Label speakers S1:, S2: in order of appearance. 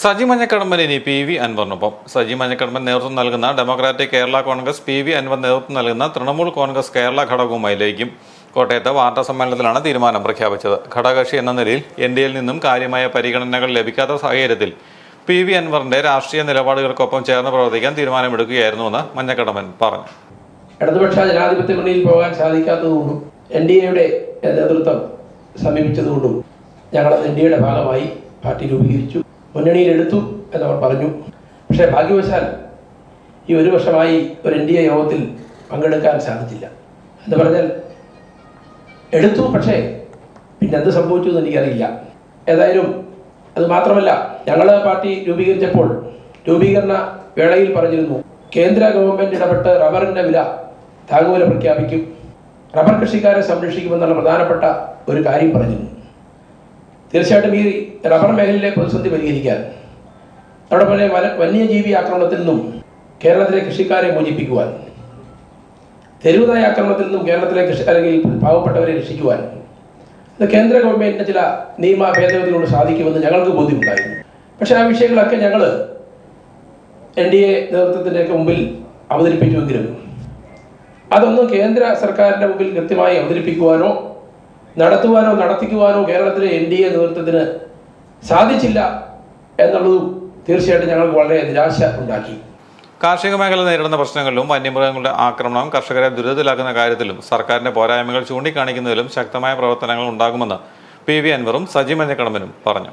S1: സജി മഞ്ഞക്കടമ്പൻ ഇനി P V അൻവറിനൊപ്പം. സജി മഞ്ഞക്കടമ്പൻ നേതൃത്വം നൽകുന്ന democratic Kerala Congress P V Anvar നേതൃത്വം നൽകുന്ന തൃണമൂൽ കോൺഗ്രസ് കേരള ഘടകവുമായി ലയിക്കും കോട്ടയത്ത് വാർത്താ സമ്മേളനത്തിലാണ് തീരുമാനം പ്രഖ്യാപിച്ചത്. ഘടകകക്ഷി എന്ന നിലയിൽ എൻ ഡി എയിൽ നിന്നും കാര്യമായ പരിഗണനകൾ ലഭിക്കാത്ത സാഹചര്യത്തിൽ പി വി അൻവറിന്റെ രാഷ്ട്രീയ നിലപാടുകൾക്കൊപ്പം ചേർന്ന് പ്രവർത്തിക്കാൻ തീരുമാനമെടുക്കുകയായിരുന്നുവെന്ന് മഞ്ഞക്കടമ്പൻ പറഞ്ഞു.
S2: ഇടതുപക്ഷ ജനാധിപത്യ മുന്നണിയിൽ പോകാൻ സാധിക്കാത്തതുകൊണ്ടും എൻ ഡി എയുടെ നേതൃത്വം സമീപിച്ചതുകൊണ്ടും ഞങ്ങൾ എൻ ഡി എയുടെ ഭാഗമായി പാർട്ടി രൂപീകരിച്ചു. മുന്നണിയിൽ എടുത്തു എന്നവർ പറഞ്ഞു. പക്ഷേ ഭാഗ്യവശാൽ ഈ ഒരു വർഷമായി ഒരു എൻ ഡി എ യോഗത്തിൽ പങ്കെടുക്കാൻ സാധിച്ചില്ല. എന്ന് പറഞ്ഞാൽ എടുത്തു പക്ഷേ പിന്നെ എന്ത് സംഭവിച്ചു എന്ന് എനിക്കറിയില്ല. ഏതായാലും അത് മാത്രമല്ല ഞങ്ങൾ പാർട്ടി രൂപീകരിച്ചപ്പോൾ രൂപീകരണ വേളയിൽ പറഞ്ഞിരുന്നു കേന്ദ്ര ഗവൺമെന്റ് ഇടപെട്ട് റബ്ബറിന്റെ വില താങ്ങുവില പ്രഖ്യാപിക്കും. റബ്ബർ കൃഷിക്കാരെ സംരക്ഷിക്കുമെന്നുള്ള പ്രധാനപ്പെട്ട ഒരു കാര്യം പറഞ്ഞിരുന്നു. തീർച്ചയായിട്ടും ഈ റബ്ബർ മേഖലയിലെ പ്രതിസന്ധി പരിഹരിക്കാൻ അതോടൊപ്പം വന്യജീവി ആക്രമണത്തിൽ നിന്നും കേരളത്തിലെ കൃഷിക്കാരെ മോചിപ്പിക്കുവാൻ തെരുവുനായ ആക്രമണത്തിൽ നിന്നും കേരളത്തിലെ കൃഷി അല്ലെങ്കിൽ പാവപ്പെട്ടവരെ രക്ഷിക്കുവാൻ അത് കേന്ദ്ര ഗവൺമെന്റിന്റെ ചില നിയമ ഭേദഗതികളോട് സാധിക്കുമെന്ന് ഞങ്ങൾക്ക് ബോധ്യമുണ്ടായിരുന്നു. പക്ഷേ ആ വിഷയങ്ങളൊക്കെ ഞങ്ങൾ എൻ ഡി എ നേതൃത്വത്തിന്റെയൊക്കെ മുമ്പിൽ അവതരിപ്പിക്കുമെങ്കിലും അതൊന്നും കേന്ദ്ര സർക്കാരിന്റെ മുമ്പിൽ കൃത്യമായി അവതരിപ്പിക്കുവാനോ നടത്തുവാനോ നടത്തിക്കുവാനോ കേരളത്തിലെ എൻ ഡി എ നേതൃത്വത്തിന് സാധിച്ചില്ല എന്നുള്ളതും തീർച്ചയായിട്ടും ഞങ്ങൾക്ക് വളരെ നിരാശ ഉണ്ടാക്കി.
S1: കാർഷിക മേഖല നേരിടുന്ന പ്രശ്നങ്ങളിലും വന്യമൃഗങ്ങളുടെ ആക്രമണം കർഷകരെ ദുരിതത്തിലാക്കുന്ന കാര്യത്തിലും സർക്കാരിന്റെ പോരായ്മകൾ ചൂണ്ടിക്കാണിക്കുന്നതിലും ശക്തമായ പ്രവർത്തനങ്ങൾ ഉണ്ടാകുമെന്ന് പി വി അൻവറും സജി മഞ്ഞക്കടമ്പനും പറഞ്ഞു.